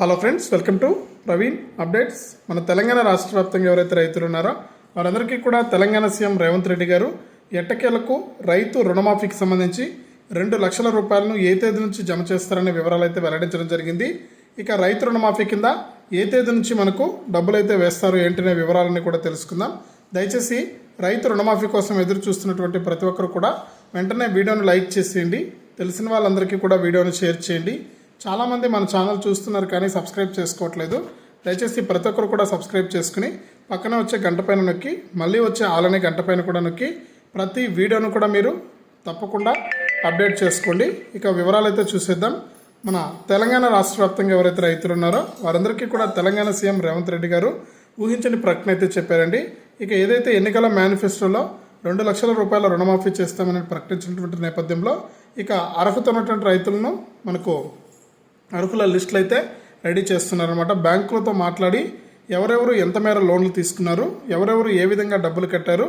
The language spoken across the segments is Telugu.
Hello friends welcome to Praveen updates మన తెలంగాణ రాష్ట్ర వ్యాప్తంగా ఎవరైతే రైతులు ఉన్నారో వారందరికీ కూడా తెలంగాణ సీఎం రేవంత్ రెడ్డి గారు ఎట్టకేలకు రైతు రుణమాఫీకి సంబంధించి రెండు లక్షల రూపాయలను ఏ తేదీ నుంచి జమ చేస్తారనే వివరాలు అయితే వెల్లడించడం జరిగింది. ఇక రైతు రుణమాఫీ కింద ఏ తేదీ నుంచి మనకు డబ్బులు అయితే వేస్తారు ఏంటనే వివరాలన్నీ కూడా తెలుసుకుందాం. దయచేసి రైతు రుణమాఫీ కోసం ఎదురు చూస్తున్నటువంటి ప్రతి ఒక్కరు కూడా వెంటనే వీడియోను లైక్ చేసేయండి. తెలిసిన వాళ్ళందరికీ కూడా వీడియోను షేర్ చేయండి. చాలామంది మన ఛానల్ చూస్తున్నారు కానీ సబ్స్క్రైబ్ చేసుకోవట్లేదు. దయచేసి ప్రతి ఒక్కరు కూడా సబ్స్క్రైబ్ చేసుకుని పక్కన వచ్చే గంట పైన నొక్కి మళ్ళీ వచ్చే ఆలనే గంట పైన కూడా నొక్కి ప్రతి వీడియోను కూడా మీరు తప్పకుండా అప్డేట్ చేసుకోండి. ఇక వివరాలు అయితే చూసేద్దాం. మన తెలంగాణ రాష్ట్ర వ్యాప్తంగా ఎవరైతే రైతులు ఉన్నారో వారందరికీ కూడా తెలంగాణ సీఎం రేవంత్ రెడ్డి గారు ఊహించని ప్రకటన అయితే చెప్పారండి. ఇక ఏదైతే ఎన్నికల మేనిఫెస్టోలో రెండు లక్షల రూపాయల రుణమాఫీ చేస్తామని ప్రకటించినటువంటి నేపథ్యంలో ఇక అర్హత ఉన్నటువంటి రైతులను మనకు అర్హుల లిస్టులు అయితే రెడీ చేస్తున్నారనమాట బ్యాంకులతో మాట్లాడి ఎవరెవరు ఎంత మేర లోన్లు తీసుకున్నారు ఎవరెవరు ఏ విధంగా డబ్బులు కట్టారు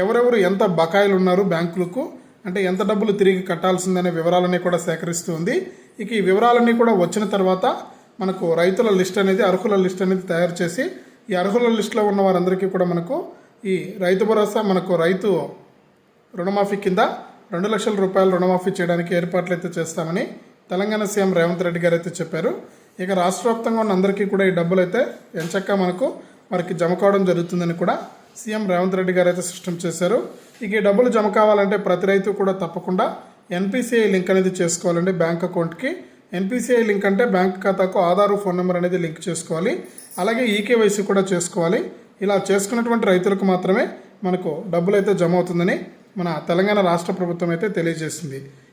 ఎవరెవరు ఎంత బకాయిలు ఉన్నారు బ్యాంకులకు అంటే ఎంత డబ్బులు తిరిగి కట్టాల్సిందనే వివరాలన్నీ కూడా సేకరిస్తూ ఉంది. ఇక ఈ వివరాలన్నీ కూడా వచ్చిన తర్వాత మనకు రైతుల లిస్ట్ అనేది అర్హుల లిస్ట్ అనేది తయారు చేసి ఈ అర్హుల లిస్టులో ఉన్న వారందరికీ కూడా మనకు ఈ రైతు భరోసా మనకు రైతు రుణమాఫీ కింద రెండు లక్షల రూపాయలు రుణమాఫీ చేయడానికి ఏర్పాట్లు అయితే చేస్తామని తెలంగాణ సీఎం రేవంత్ రెడ్డి గారు అయితే చెప్పారు. ఇక రాష్ట్ర వ్యాప్తంగా ఉన్న అందరికీ కూడా ఈ డబ్బులు అయితే ఎంచక్క మనకు వారికి జమ కావడం జరుగుతుందని కూడా సీఎం రేవంత్ రెడ్డి గారు అయితే స్పష్టం చేశారు. ఇక ఈ డబ్బులు జమ కావాలంటే ప్రతి రైతు కూడా తప్పకుండా ఎన్పిసిఐ లింక్ అనేది చేసుకోవాలండి బ్యాంక్ అకౌంట్కి. ఎన్పిసిఐ లింక్ అంటే బ్యాంక్ ఖాతాకు ఆధారు ఫోన్ నెంబర్ అనేది లింక్ చేసుకోవాలి. అలాగే ఈకేవైసీ కూడా చేసుకోవాలి. ఇలా చేసుకున్నటువంటి రైతులకు మాత్రమే మనకు డబ్బులు అయితే జమ అవుతుందని మన తెలంగాణ రాష్ట్ర ప్రభుత్వం అయితే తెలియజేసింది.